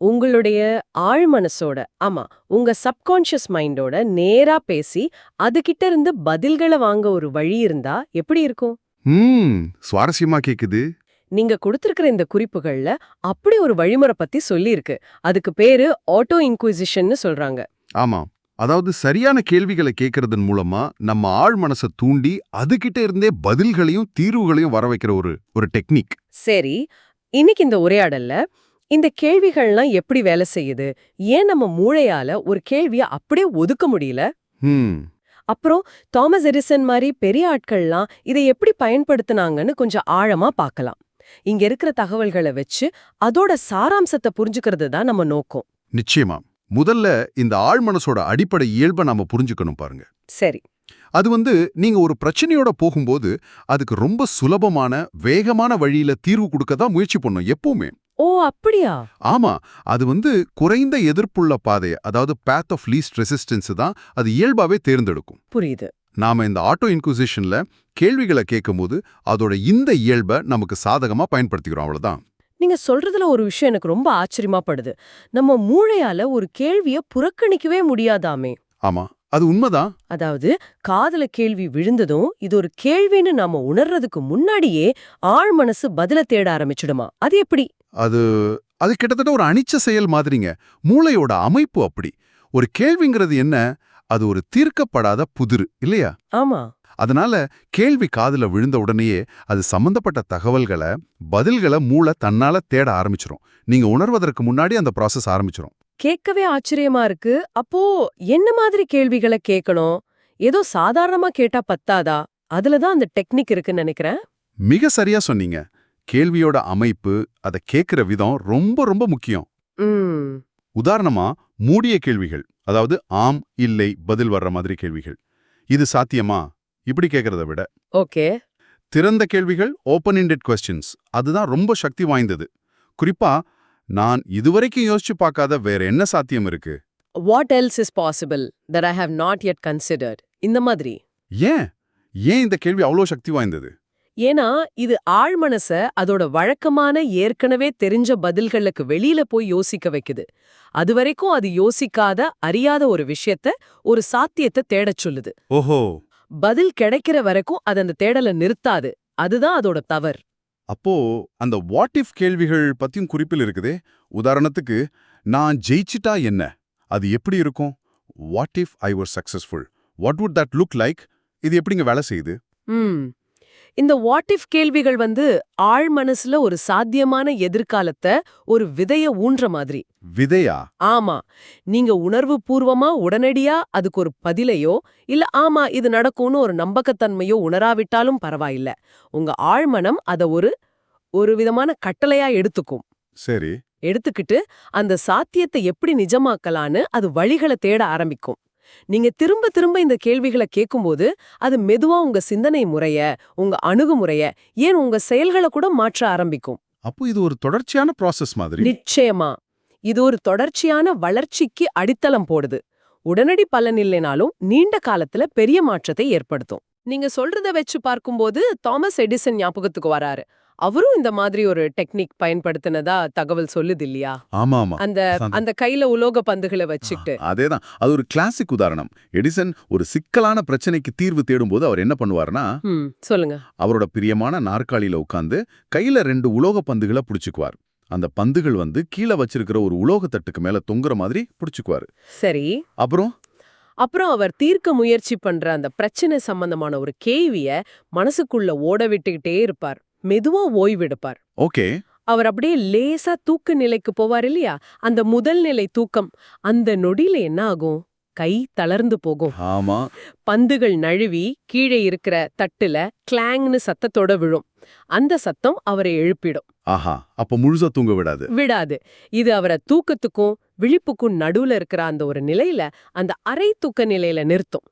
உங்களுடைய ஆழ் மனசோட ஆமா உங்க சப்கான்ஷியஸ் மைண்டோட நேரா பேசி அதுகிட்ட இருந்து பதில்களை வாங்க ஒரு வழி இருந்தா எப்படி இருக்கும்? சுவாரஸ்யமா கேக்குது. நீங்க கொடுத்திருக்கிற இந்த குறிப்புகள்ல அப்படி ஒரு வழிமுறை பத்தி சொல்லியிருக்கு. அதுக்கு பேரு ஆட்டோ இன்குவிசிஷன்னு சொல்றாங்க. ஆமாம் அதாவது சரியான கேள்விகளை கேட்கறதன் மூலமா நம்ம ஆழ் மனசை தூண்டி அதுகிட்ட இருந்தே பதில்களையும் தீர்வுகளையும் வர வைக்கிற ஒரு ஒரு டெக்னிக் சரி இன்னைக்கு இந்த உரையாடல்ல இந்த கேள்விகள்லாம் எப்படி வேலை செய்யுது? ஏன் நம்ம மூளையால ஒரு கேள்விய அப்படியே ஒதுக்க முடியல? அப்புறம் தாமஸ் எடிசன் மாதிரி பெரிய ஆட்கள்லாம் இதை எப்படி பயன்படுத்துனாங்கன்னு கொஞ்சம் ஆழமா பார்க்கலாம். இங்க இருக்கிற தகவல்களை வச்சு அதோட சாராம்சத்தை புரிஞ்சுக்கிறது தான் நம்ம நோக்கம். நிச்சயமா. முதல்ல இந்த ஆழ் மனசோட அடிப்படை இயல்பை நாம புரிஞ்சுக்கணும் பாருங்க. சரி. அது வந்து நீங்க ஒரு பிரச்சனையோட போகும்போது அதுக்கு ரொம்ப சுலபமான வேகமான வழியில தீர்வு கொடுக்க தான் முயற்சி பண்ணும் எப்பவுமே. ஓ அப்படியா? ஆமா. அது வந்து குறைந்த எதிர்ப்புள்ள பாதையை அதாவது path ஆஃப் லீஸ்ட் ரெசிஸ்டன்ஸ் தான் அது இயல்பாவே தேர்ந்தெடுக்கும். புரியுது. நாம இந்த ஆட்டோ இன்குசிஷன்ல கேள்விகளை கேட்கும்போது அதோட இந்த இயல்பை நமக்கு சாதகமா பயன்படுத்திக்கிறோம் அவ்வளவுதான். நீங்க சொல்றதுல ஒரு விஷயம் எனக்கு ரொம்ப ஆச்சரியமா படுது. நம்ம மூளையால ஒரு கேள்விய புறக்கணிக்கவே முடியாதாமே. ஆமா. அது உண்மைதான். அதாவது காதல கேள்வி விழுந்ததும் இது ஒரு கேள்வின்னு நாம உணர்றதுக்கு முன்னாடியே ஆழ் மனசு பதில தேட ஆரம்பிச்சிடுமா. அது எப்படி? அது அது கிட்டத்தட்ட ஒரு அனிச்ச செயல் மாதிரிங்க. மூளையோட அமைப்பு அப்படி. ஒரு கேள்விங்கிறது என்ன? அது ஒரு தீர்க்கப்படாத புதிர் இல்லையா? ஆமா. அதனால கேள்வி காதுல விழுந்த உடனேயே அது சம்பந்தப்பட்ட தகவல்களை பதில்களை மூளை தன்னால தேட ஆரம்பிச்சிரும். நீங்க உணர்வதற்கு முன்னாடி அந்த ப்ராசஸ் ஆரம்பிச்சிரும். கேட்கவே ஆச்சரியமா இருக்கு. அப்போ என்ன மாதிரி கேள்விகளை கேட்கணும் ஏதோ சாதாரணமா கேட்டா பத்தாதா? அதுலதான் அந்த டெக்னிக் இருக்குன்னு நினைக்கிறேன். மிக சரியா சொன்னீங்க. கேள்வியோட அமைப்பு அதை கேட்கிற விதம் ரொம்ப ரொம்ப முக்கியம். உதாரணமா மூடிய கேள்விகள் அதாவது ஆம் இல்லை பதில் வர்ற மாதிரி கேள்விகள். இது சாத்தியமா? இப்படி கேட்கறத விட. ஓகே. திறந்த கேள்விகள் ஓப்பன் இண்டட் கொஸ்டின்ஸ் அதுதான் ரொம்ப சக்தி வாய்ந்தது. குறிப்பா நான் இதுவரைக்கும் யோசிச்சு பார்க்காத வேற என்ன சாத்தியம் இருக்கு? What else is possible that I have not yet considered இந்த மாதிரி. ஏன்? ஏன் இந்த கேள்வி அவ்வளோ சக்தி வாய்ந்தது? ஏன்னா இது ஆழ்மனச அதோட வழக்கமான ஏற்கனவே தெரிஞ்ச பதில்களுக்கு வெளியில போய் யோசிக்க வைக்குது. அது வரைக்கும் அது யோசிக்காத அறியாத ஒரு விஷயத்த ஒரு சாத்தியத்தை தேடச் சொல்லுது. ஓஹோ! பதில் கிடைக்கிற வரைக்கும் அது அந்த தேடலை நிறுத்தாது. அதுதான் அதோட தவறு. அப்போ அந்த வாட் இஃப் கேள்விகள் பத்தியும் குறிப்பில் இருக்குதே? உதாரணத்துக்கு நான் ஜெயிச்சிட்டா என்ன? அது எப்படி இருக்கும்? What if I were successful what would that look like இது எப்படிங்க வேலை செய்யுது? ம். இந்த வாட் இஃப் கேள்விகள் வந்து ஆழ் மனசுல ஒரு சாத்தியமான எதிர்காலத்தை ஒரு விதைய ஊன்ற மாதிரி. விதையா? ஆமா. நீங்க உணர்வு பூர்வமா உடனடியா அதுக்கு ஒரு பதிலையோ இல்ல ஆமா இது நடக்கும்னு ஒரு நம்பகத்தன்மையோ உணராவிட்டாலும் பரவாயில்ல. உங்க ஆழ்மனம் அத ஒரு ஒரு விதமான கட்டளையா எடுத்துக்கும். சரி. எடுத்துக்கிட்டு அந்த சாத்தியத்தை எப்படி நிஜமாக்கலான்னு அது வழிகளை தேட ஆரம்பிக்கும். நீங்க திரும்ப திரும்ப இந்த கேள்விகளை கேட்கும்போது அது மெதுவா உங்க சிந்தனை முறைய உங்க அணுகுமுறைய ஏன் உங்க செயல்களை கூட மாற்ற ஆரம்பிக்கும். அப்போ இது ஒரு தொடர்ச்சியான ப்ராசஸ் மாதிரி. நிச்சயமா. இது ஒரு தொடர்ச்சியான வளர்ச்சிக்கு அடித்தளம் போடுது. உடனடி பலன் இல்லைனாலும் நீண்ட காலத்துல பெரிய மாற்றத்தை ஏற்படுத்தும். நீங்க சொல்றத வச்சு பார்க்கும்போது தாமஸ் எடிசன் ஞாபகத்துக்கு வராரு. அவரும் இந்த மாதிரி ஒரு டெக்னிக் பயன்படுத்தினதா தகவல் சொல்லுது இல்லையா? ஆமா ஆமா. அந்த அந்த கையில உலோக பந்துகளை வச்சுக்கிட்டு. அதேதான். அது ஒரு கிளாசிக் உதாரணம். எடிசன் ஒரு சிக்கலான பிரச்சனைக்கு தீர்வு தேடும்போது அவர் என்ன பண்ணுவாருன்னா ம் சொல்லுங்க. அவரோட பிரியமான நாற்காலியில உட்கார்ந்து கையில ரெண்டு உலோக பந்துகளை புடிச்சுக்குவார். அந்த பந்துகள் வந்து கீழே வச்சிருக்கிற ஒரு உலோக தட்டுக்கு மேல தொங்குற மாதிரி புடிச்சுக்குவாரு. சரி. அப்புறம் அப்புறம் அவர் தீர்க்க முயற்சி பண்ற அந்த பிரச்சனை சம்பந்தமான ஒரு கேள்விய மனசுக்குள்ள ஓட விட்டுக்கிட்டே இருப்பார். மெதுவா ஓய்வெடுப்பார் ஓகே. அவர் அப்படியே லேசா தூக்க நிலைக்கு போவார் இல்லையா? அந்த முதல் நிலை தூக்கம். அந்த நொடியில என்ன ஆகும்? கை தளர்ந்து போகும். ஆமா. பந்துகள் நழுவி கீழே இருக்கிற தட்டுல கிளாங்னு சத்தத்தோட விழும். அந்த சத்தம் அவரை எழுப்பிடும். ஆஹா அப்ப முழுசா தூங்க விடாது. விடாது. இது அவரை தூக்கத்துக்கும் விழிப்புக்கும் நடுவுல இருக்கிற அந்த ஒரு நிலையில அந்த அரை தூக்க நிலையில நிறுத்தும்.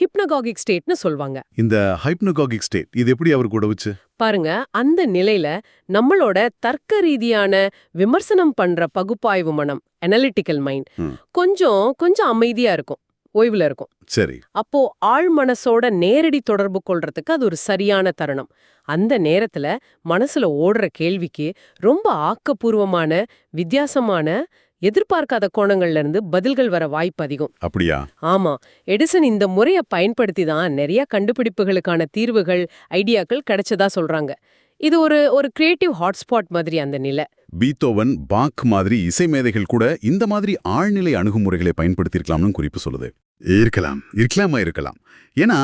ஹிப்னகாகிக் ஸ்டேட்னு சொல்வாங்க. இந்த ஹைப்னகாகிக் ஸ்டேட் இது எப்படி அவருக்கு உதவுச்சு? பாருங்க அந்த நிலையில நம்மளோட தர்க்க ரீதியான விமர்சனம் பண்ற பகுப்பாய்வு மனம் அனலிட்டிக்கல் மைண்ட். கொஞ்சம் கொஞ்சம் அமைதியா இருக்கும். ஓய்வுல இருக்கும். சரி. அப்போ ஆழ் மனசோட நேரடி தொடர்பு கொள்றதுக்கு அது ஒரு சரியான தருணம். அந்த நேரத்துல மனசுல ஓடுற கேள்விக்கு ரொம்ப ஆக்கப்பூர்வமான வித்தியாசமான எதிர்பார்க்காத கோணங்கள்ல இருந்து பதில்கள் வர வாய்ப்பு அதிகம். அப்படியா? ஆமா. எடிசன் இந்த முறைய பயன்படுத்தி தான் நிறைய கண்டுபிடிப்புகளுக்கான தீர்வுகள் ஐடியாக்கள் கிடைச்சதா சொல்றாங்க. இது ஒரு ஒரு கிரியேட்டிவ் ஹாட்ஸ்பாட் மாதிரி அந்த நிலை. பீத்தோவன் பாக் மாதிரி இசை மேதைகள் கூட இந்த மாதிரி ஆழ்நிலை அணுகுமுறைகளை பயன்படுத்தியிருக்கலாம்னு குறிப்பு சொல்லுது. இருக்கலாம் இருக்கலாமா இருக்கலாம். ஏன்னா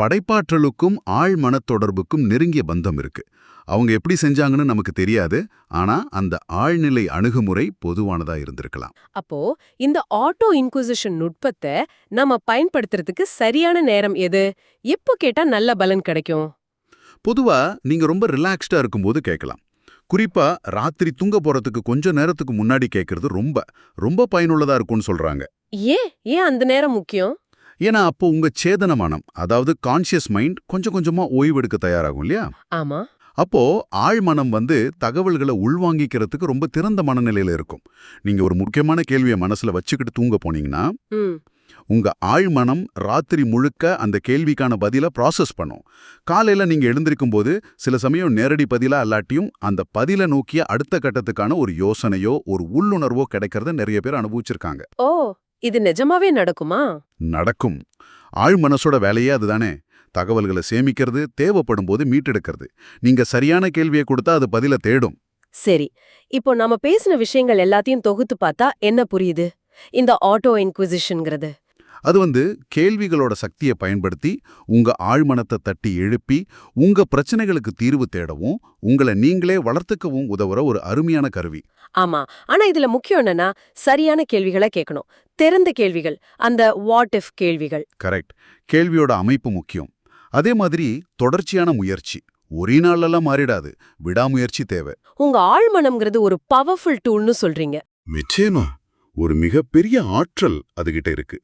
படைப்பாற்றலுக்கும் ஆழ் மனத்தொடர்புக்கும் நெருங்கிய பந்தம் இருக்கு. அவங்க எப்படி செஞ்சாங்கன்னு நமக்கு தெரியாது ஆனா அந்த ஆழ்நிலை அணுகுமுறை பொதுவானதா இருந்திருக்கலாம். அப்போ இந்த ஆட்டோ இன்குசிஷன் நுட்பத்தை நம்ம பயன்படுத்துறதுக்கு சரியான நேரம் எது? எப்போ கேட்டா நல்ல பலன் கிடைக்கும்? பொதுவா நீங்க ரொம்ப ரிலாக்ஸ்டா இருக்கும்போது கேட்கலாம். குறிப்பா ராத்திரி தூங்க போறதுக்கு கொஞ்ச நேரத்துக்கு முன்னாடி கேட்கறது ரொம்ப ரொம்ப பயனுள்ளதா இருக்கும்னு சொல்றாங்க. ஏன்? ஏன் அந்த நேரம் முக்கியம்? ஏன்னா அப்போ உங்க சேதன மனம் அதாவது கான்ஷியஸ் மைண்ட் கொஞ்சம் கொஞ்சமா ஓய்வெடுக்க தயாராகும் இல்லையா? ஆமா. அப்போ ஆழ் மனம் வந்து தகவல்களை உள்வாங்கிக்கிறதுக்கு ரொம்ப திறந்த மனநிலையில இருக்கும். நீங்க ஒரு முக்கியமான கேள்வியை மனசுல வச்சுக்கிட்டு தூங்க போனீங்கன்னா உங்க ஆழ் மனம் ராத்திரி முழுக்க அந்த கேள்விக்கான பதில ப்ராசஸ் பண்ணும். காலையில நீங்க எழுந்திருக்கும் போது சில சமயம் நேரடி பதிலா அல்லாட்டியும் அந்த பதில நோக்கிய அடுத்த கட்டத்துக்கான ஒரு யோசனையோ ஒரு உள்ளுணர்வோ கிடைக்கிறத நிறைய பேர் அனுபவிச்சிருக்காங்க. ஓ இது நிஜமாவே நடக்குமா? நடக்கும். ஆழ் மனசோட வேலையே அதுதானே. தகவல்களை சேமிக்கிறது தேவைப்படும் போது மீட்டெடுக்கிறது. நீங்க சரியான கேள்வியை கொடுத்தா அது பதில தேடும். சரி. இப்போ நாம பேசின விஷயங்கள் எல்லாத்தையும் தொகுத்து பார்த்தா என்ன புரியுது? இந்த ஆட்டோ இன்குசிஷன்ங்கிறது அது வந்து கேள்விகளோட சக்தியை பயன்படுத்தி உங்க ஆழ்மனத்தை தட்டி எழுப்பி உங்க பிரச்சனைகளுக்கு தீர்வு தேடவும் உங்களை நீங்களே வளர்த்துக்கவும் உதவுற ஒரு அருமையான கருவி. ஆமா. ஆனா இதுல முக்கியம் என்னன்னா சரியான கேள்விகளை கேட்கணும். திறந்த கேள்விகள் அந்த வாட் இஃப் கேள்விகள். கரெக்ட் கேள்வியோட அமைப்பு முக்கியம். அதே மாதிரி தொடர்ச்சியான முயற்சி. ஒரே நாளெல்லாம் மாறிடாது. விடாமுயற்சி தேவை. உங்க ஆழ்மனம்ங்கிறது ஒரு பவர்ஃபுல் டூல்னு சொல்றீங்க. நிச்சயமா. ஒரு மிகப்பெரிய ஆற்றல் அதுகிட்ட இருக்கு.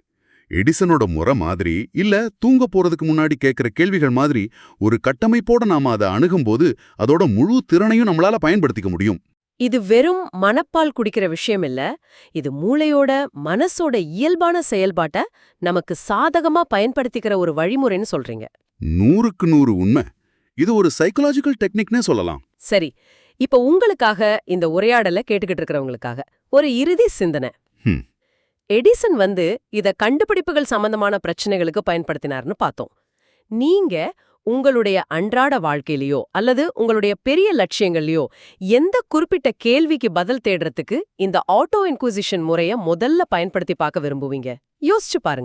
எடிசனோட முறை மாதிரி இல்ல தூங்க போறதுக்கு முன்னாடி கேட்கிற கேள்விகள் மாதிரி ஒரு கட்டமைப்போட நாம அதை அணுகும்போது அதோட முழு திறனையும் நம்மளால பயன்படுத்திக்க முடியும். இது வெறும் மனப்பால் குடிக்கிற விஷயம் இல்ல இது மூளையோட மனசோட இயல்பான செயல்பாட்ட நமக்கு சாதகமா பயன்படுத்திக்கிற ஒரு வழிமுறைன்னு சொல்றீங்க. நூறுக்கு நூறு உண்மை. இது ஒரு சைக்கலாஜிக்கல் டெக்னிக்னே சொல்லலாம். சரி இப்ப உங்களுக்காக இந்த உரையாடலை கேட்டுக்கிட்டு இருக்கிறவங்களுக்காக ஒரு இறுதி சிந்தனை. எடிசன் வந்து இத கண்டுபிடிப்புகள் சம்பந்தமான பிரச்சனைகளுக்கு பயன்படுத்தினார்னு பார்த்தோம். நீங்க உங்களுடைய அன்றாட வாழ்க்கையிலயோ அல்லது உங்களுடைய பெரிய லட்சியங்கள்லயோ எந்த குறிப்பிட்ட கேள்விக்கு பதில் தேடுறதுக்கு இந்த ஆட்டோ இன்குசிஷன் முறைய முதல்ல பயன்படுத்தி பார்க்க விரும்புவீங்க? யோசிச்சு பாருங்க.